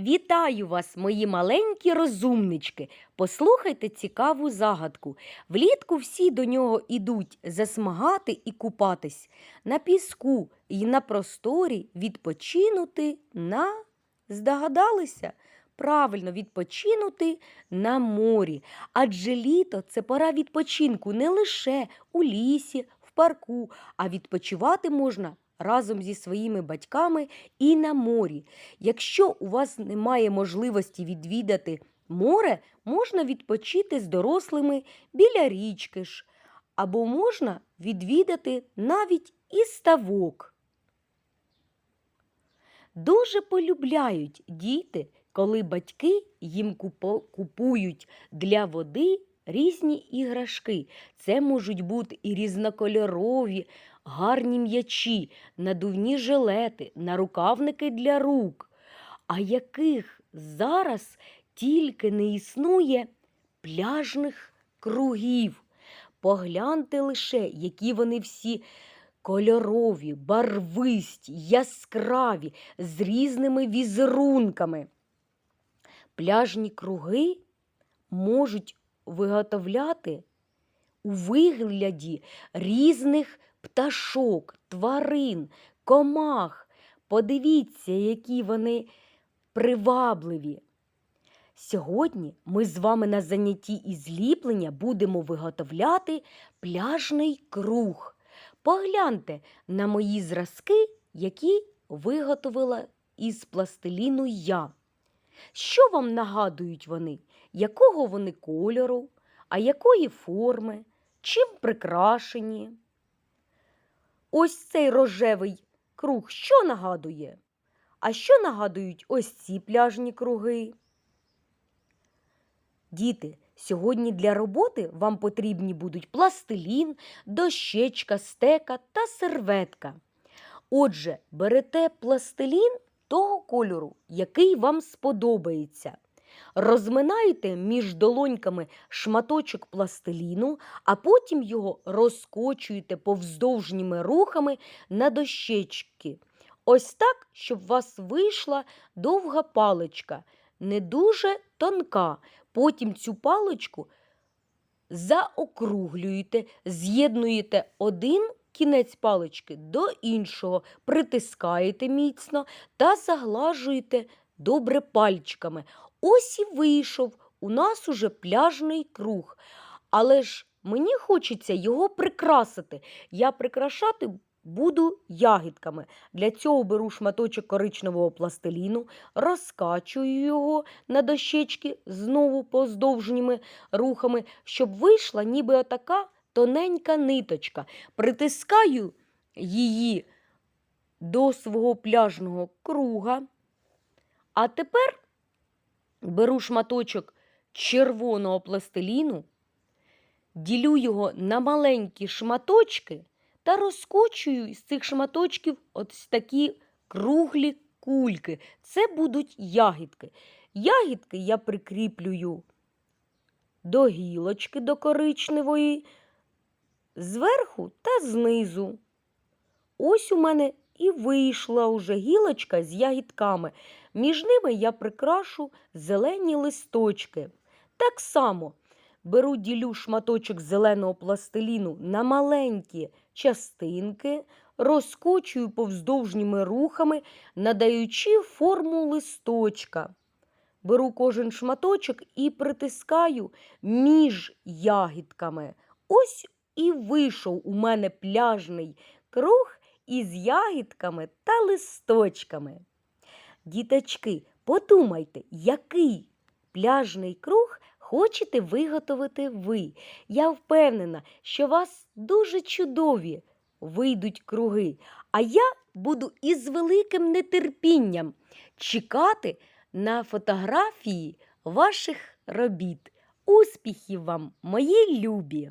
Вітаю вас, мої маленькі розумнички. Послухайте цікаву загадку. Влітку всі до нього ідуть засмагати і купатись на піску і на просторі відпочинути на здогадалися? Правильно відпочинути на морі. Адже літо це пора відпочинку не лише у лісі, в парку, а відпочивати можна разом зі своїми батьками і на морі. Якщо у вас немає можливості відвідати море, можна відпочити з дорослими біля річки ж, або можна відвідати навіть і ставок. Дуже полюбляють діти, коли батьки їм купують для води різні іграшки. Це можуть бути і різнокольорові, гарні м'ячі, надувні жилети, нарукавники для рук. А яких зараз тільки не існує пляжних кругів. Погляньте лише, які вони всі кольорові, барвисті, яскраві, з різними візерунками. Пляжні круги можуть виготовляти у вигляді різних пташок, тварин, комах. Подивіться, які вони привабливі. Сьогодні ми з вами на занятті із ліплення будемо виготовляти пляжний круг. Погляньте на мої зразки, які виготовила із пластиліну я. Що вам нагадують вони? Якого вони кольору, а якої форми, чим прикрашені? Ось цей рожевий круг що нагадує? А що нагадують ось ці пляжні круги? Діти, сьогодні для роботи вам потрібні будуть пластилін, дощечка, стека та серветка. Отже, берете пластилін того кольору, який вам сподобається. Розминаєте між долоньками шматочок пластиліну, а потім його розкочуєте повздовжніми рухами на дощечки. Ось так, щоб у вас вийшла довга паличка, не дуже тонка. Потім цю паличку заокруглюєте, з'єднуєте один кінець палички до іншого, притискаєте міцно та заглажуєте добре пальчиками. Ось і вийшов у нас уже пляжний круг. Але ж мені хочеться його прикрасити. Я прикрашати буду ягідками. Для цього беру шматочок коричневого пластиліну, розкачую його на дощечки знову поздовжніми рухами, щоб вийшла ніби отака тоненька ниточка. Притискаю її до свого пляжного круга. А тепер беру шматочок червоного пластиліну, ділю його на маленькі шматочки та розкочую з цих шматочків ось такі круглі кульки. Це будуть ягідки. Ягідки я прикріплюю до гілочки до коричневої, зверху та знизу. Ось у мене і вийшла уже гілочка з ягідками. Між ними я прикрашу зелені листочки. Так само беру ділю шматочок зеленого пластиліну на маленькі частинки, розкочую повздовжніми рухами, надаючи форму листочка. Беру кожен шматочок і притискаю між ягідками. Ось і вийшов у мене пляжний круг із ягідками та листочками. Діточки, подумайте, який пляжний круг хочете виготовити ви. Я впевнена, що вас дуже чудові вийдуть круги, а я буду із великим нетерпінням чекати на фотографії ваших робіт. Успіхів вам, мої любі!